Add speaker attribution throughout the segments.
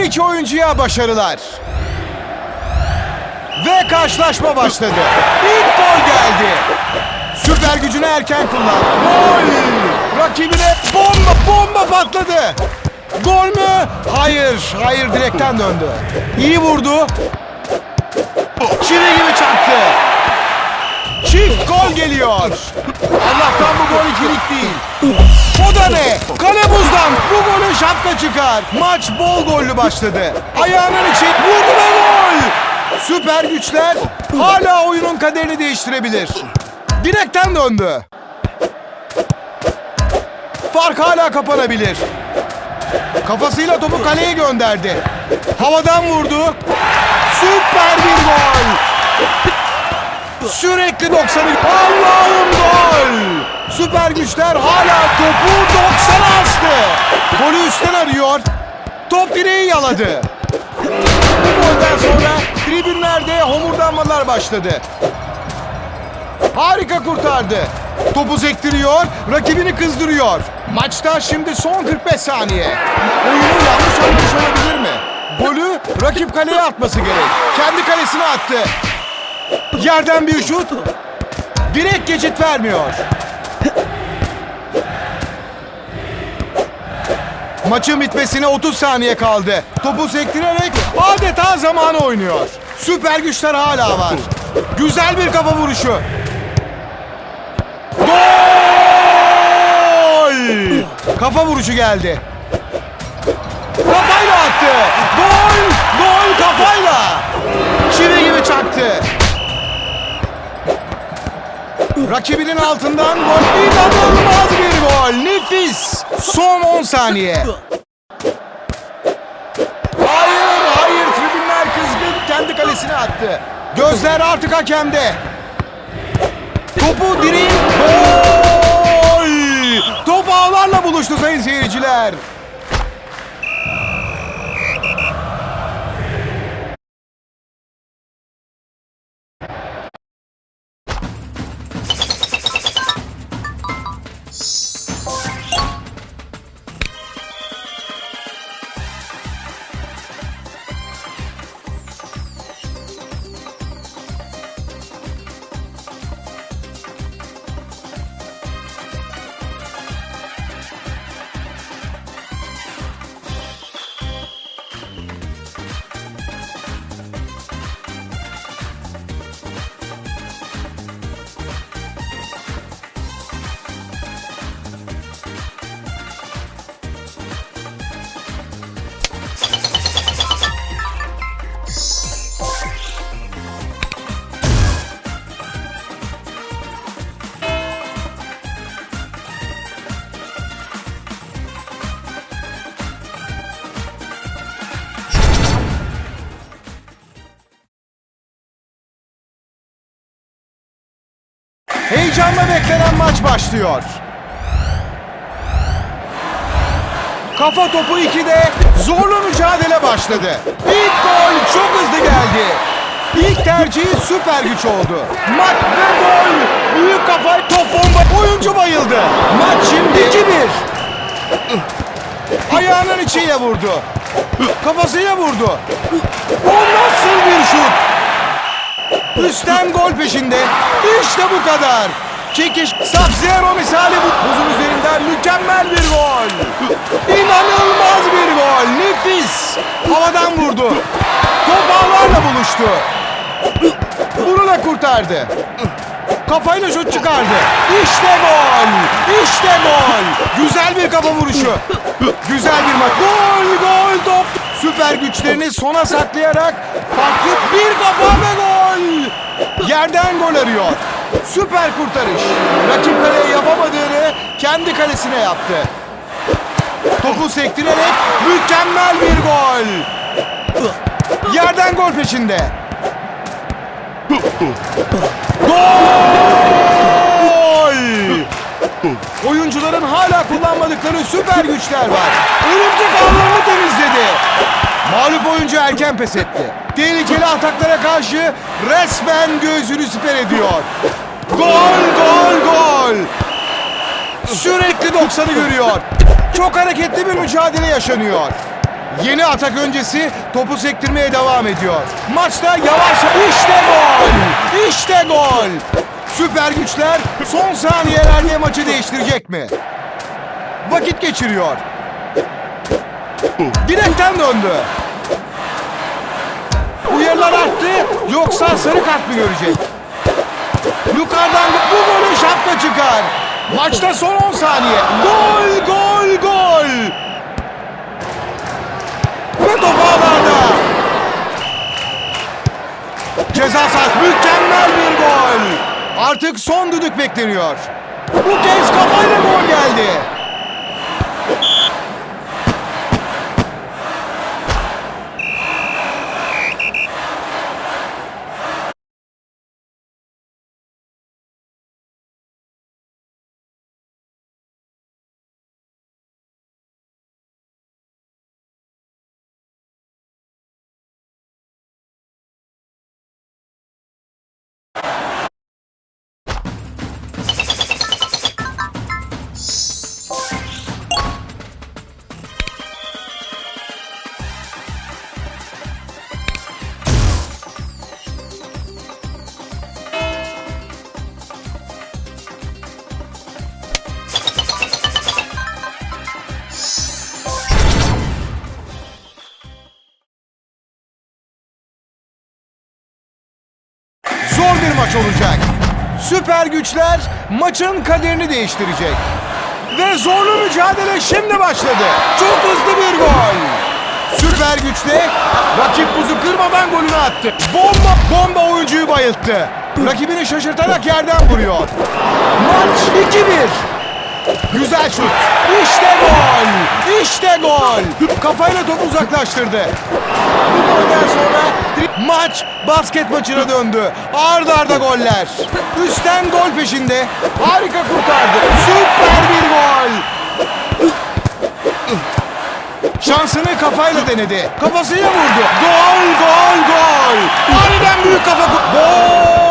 Speaker 1: Her iki oyuncuya başarılar. Ve karşılaşma başladı. İlk gol geldi. Süper gücünü erken kullan. Gol! Rakibine bomba bomba patladı. Gol mü? Hayır, hayır direkten döndü. İyi vurdu. Çivi gibi çaktı. Çift gol geliyor. Allah'tan bu gol ikilik değil. O da ne? Kale şapka çıkar. Maç bol gollü başladı. Ayağının içi vurdu ve gol. Süper güçler hala oyunun kaderini değiştirebilir. Direkten döndü. Fark hala kapanabilir. Kafasıyla topu kaleye gönderdi. Havadan vurdu. Süper bir gol. Sürekli 90'ı... Allah'ım gol! Süper güçler hala topu 90'a astı. Golü üstten arıyor. Top direği yaladı. Bu golden sonra tribünlerde homurdanmalar başladı. Harika kurtardı. Topu sektiriyor, rakibini kızdırıyor. Maçta şimdi son 45 saniye. Oyunu yanlış anlamış olabilir mi? Golü rakip kaleye atması gerek. Kendi kalesine attı. Yerden bir şut. Direkt geçit vermiyor. Maçın bitmesine 30 saniye kaldı. Topu sektirerek adeta zamanı oynuyor. Süper güçler hala var. Güzel bir kafa vuruşu. Gol! Kafa vuruşu geldi. Kafayla attı. Gol! Gol kafayla. Çivi gibi çaktı. Rakibinin altından gol. İnanılmaz bir gol. Nefis. Son 10 saniye. Hayır, hayır. Tribünler kızgın. Kendi kalesine attı. Gözler artık hakemde. Topu direğin... Gol! Top ağlarla buluştu sayın seyirciler. Heyecanla beklenen maç başlıyor. Kafa topu 2'de zorlu mücadele başladı. İlk gol çok hızlı geldi. İlk tercihi süper güç oldu. Maç ve gol. Büyük kafa top bomba. Oyuncu bayıldı. Maç şimdi 2-1. Ayağının içiyle vurdu. Kafasıyla vurdu. O nasıl bir şut? Üstten gol peşinde. İşte bu kadar. Çekiş Sub-Zero misali bu. Buzun üzerinden mükemmel bir gol. İnanılmaz bir gol. Nefis. Havadan vurdu. Top ağlarla buluştu. Bunu da kurtardı. Kafayla şut çıkardı. İşte gol. İşte gol. Güzel bir kafa vuruşu. Güzel bir maç. Gol gol top. Süper güçlerini sona saklayarak farklı bir kafa ve gol. Yerden gol arıyor. Süper kurtarış. Rakip kaleye yapamadığını kendi kalesine yaptı. Topu sektirerek mükemmel bir gol. Yerden gol peşinde. Gol! Oyuncuların hala kullanmadıkları süper güçler var. Örümcek ağlarını temizledi. Mağlup oyuncu erken pes etti. Tehlikeli ataklara karşı resmen göğsünü siper ediyor. Gol, gol, gol! Sürekli 90'ı görüyor. Çok hareketli bir mücadele yaşanıyor. Yeni atak öncesi topu sektirmeye devam ediyor. Maçta yavaş işte gol! İşte gol! Süper güçler son saniyelerde maçı değiştirecek mi? Vakit geçiriyor. Direkten döndü. Uyarılar arttı yoksa sarı kart mı görecek? Yukarıdan bu golü şapka çıkar. Maçta son 10 saniye. Gol, gol, gol. Ve top ağlarda. Ceza sahası mükemmel bir gol. Artık son düdük bekleniyor. Bu kez kafayla gol geldi. Maç olacak. Süper güçler maçın kaderini değiştirecek. Ve zorlu mücadele şimdi başladı. Çok hızlı bir gol. Süper güçle rakip buzu kırmadan golünü attı. Bomba bomba oyuncuyu bayılttı. Rakibini şaşırtarak yerden vuruyor. Maç 2-1. Güzel şut. İşte gol. İşte gol. Kafayla topu uzaklaştırdı. Bu golden sonra maç basket maçına döndü. Arda arda goller. Üstten gol peşinde. Harika kurtardı. Süper bir gol. Şansını kafayla denedi. Kafasıyla vurdu. Gol, gol, gol. Aniden büyük kafa. Gol!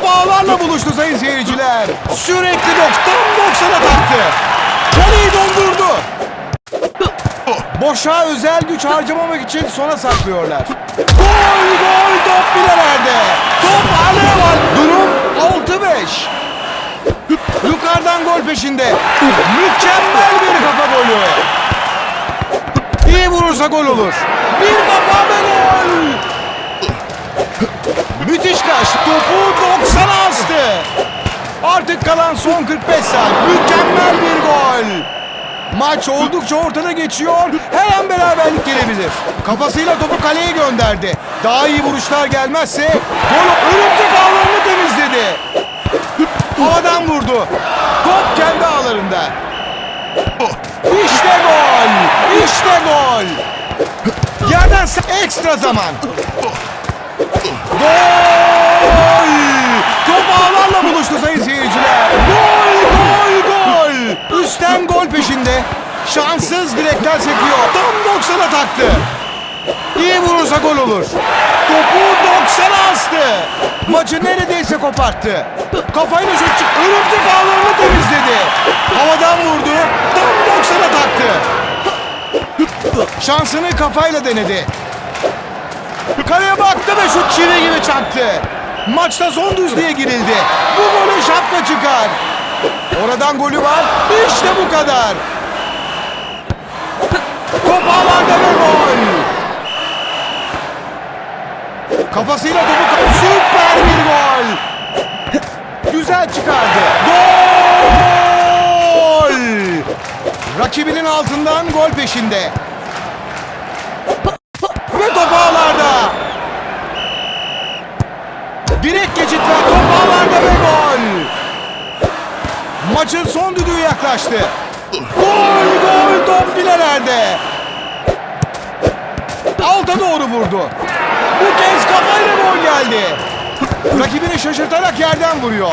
Speaker 1: Top buluştu sayın seyirciler. Sürekli dok, tam 90'a taktı. Kaleyi dondurdu. Boşa özel güç harcamamak için sona saklıyorlar. Gol, gol, top filelerde. Top alev var. Durum 6-5. Yukarıdan gol peşinde. Mükemmel bir kafa golü. İyi vurursa gol olur. Bir kafa ve gol. Müthiş kaç. Topu 90'a astı. Artık kalan son 45 saniye. Mükemmel bir gol. Maç oldukça ortada geçiyor. Her an beraberlik gelebilir. Kafasıyla topu kaleye gönderdi. Daha iyi vuruşlar gelmezse gol örümcek ağlarını temizledi. Havadan vurdu. Top kendi ağlarında. İşte gol! İşte gol! Yerden ekstra zaman. Gol! Top ağlarla buluştu sayın seyirciler. Gol, gol, gol! Üstten gol peşinde. Şanssız direkten sekiyor. Tam 90'a taktı. İyi vurursa gol olur. Topu 90'a astı. Maçı neredeyse koparttı. Kafayla şut çık. Örümcek ağlarını temizledi. Havadan vurdu. Tam 90'a taktı. Şansını kafayla denedi. Kaleye baktı ve şut çivi gibi çaktı. Maçta son düzlüğe girildi. Bu golü şapka çıkar. Oradan golü var. İşte bu kadar. Top ağlarda ve gol. Kafasıyla topu ka- süper bir gol. Güzel çıkardı. Gol! Rakibinin altından gol peşinde. Maçın son düdüğü yaklaştı. Gol gol top filelerde. Alta doğru vurdu. Bu kez kafayla gol geldi. Rakibini şaşırtarak yerden vuruyor.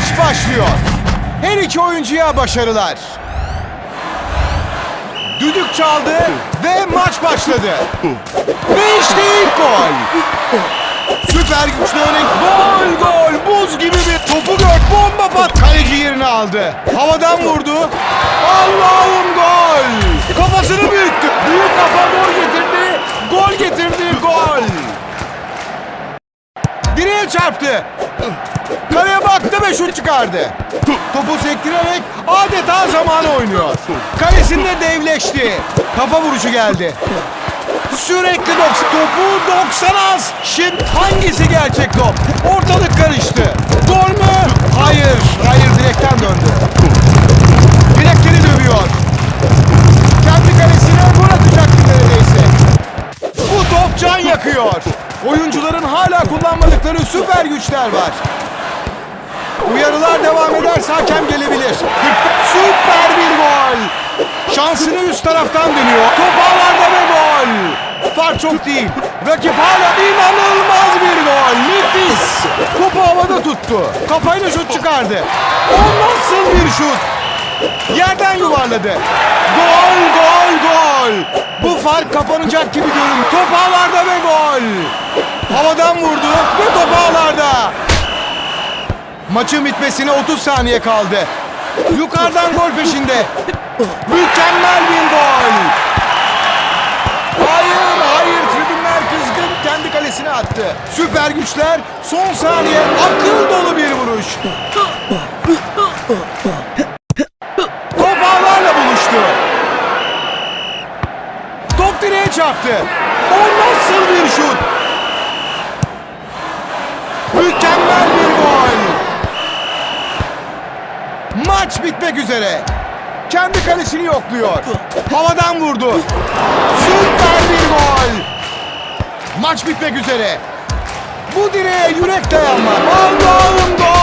Speaker 1: Başlıyor. Her iki oyuncuya başarılar. Düdük çaldı ve maç başladı. Ve işte ilk gol. Süper güçlü örnek gol gol buz gibi bir topu gör bomba pat kaleci yerini aldı. Havadan vurdu. Allah'ım gol. Kafasını büyüttü. Büyük kafa gol getirdi. Gol getirdi gol. Direğe çarptı. Ve şut çıkardı. Topu sektirerek adeta zamanı oynuyor. Kalesinde devleşti. Kafa vuruşu geldi. Sürekli 90. Topu 90 az. Şimdi hangisi gerçek top? Ortalık karıştı. Gol mü? Hayır. Hayır direkten döndü. Direkleri dövüyor. Kendi kalesine gol atacaktı neredeyse. Bu top can yakıyor. Oyuncuların hala kullanmadıkları süper güçler var. Uyarılar devam ederse hakem gelebilir. Süper bir gol. Şansını üst taraftan dönüyor. Top ağlarda ve gol. Fark çok değil. Rakip hala inanılmaz bir gol. Nefis. Topu havada tuttu. Kafayla şut çıkardı. O nasıl bir şut? Yerden yuvarladı. Gol, gol, gol. Bu fark kapanacak gibi görün. Top ağlarda ve gol. Havadan vurdu ve top ağlarda. Maçın bitmesine 30 saniye kaldı. Yukarıdan gol peşinde. Mükemmel bir gol. Hayır, hayır. Tribünler kızgın. Kendi kalesine attı. Süper güçler son saniye akıl dolu bir vuruş. Top ağlarla buluştu. Top direğe çarptı. O nasıl bir şut? Mükemmel bir gol. Maç bitmek üzere. Kendi kalesini yokluyor. Havadan vurdu. Süper bir gol. Maç bitmek üzere. Bu direğe yürek dayanma. Allah'ım gol.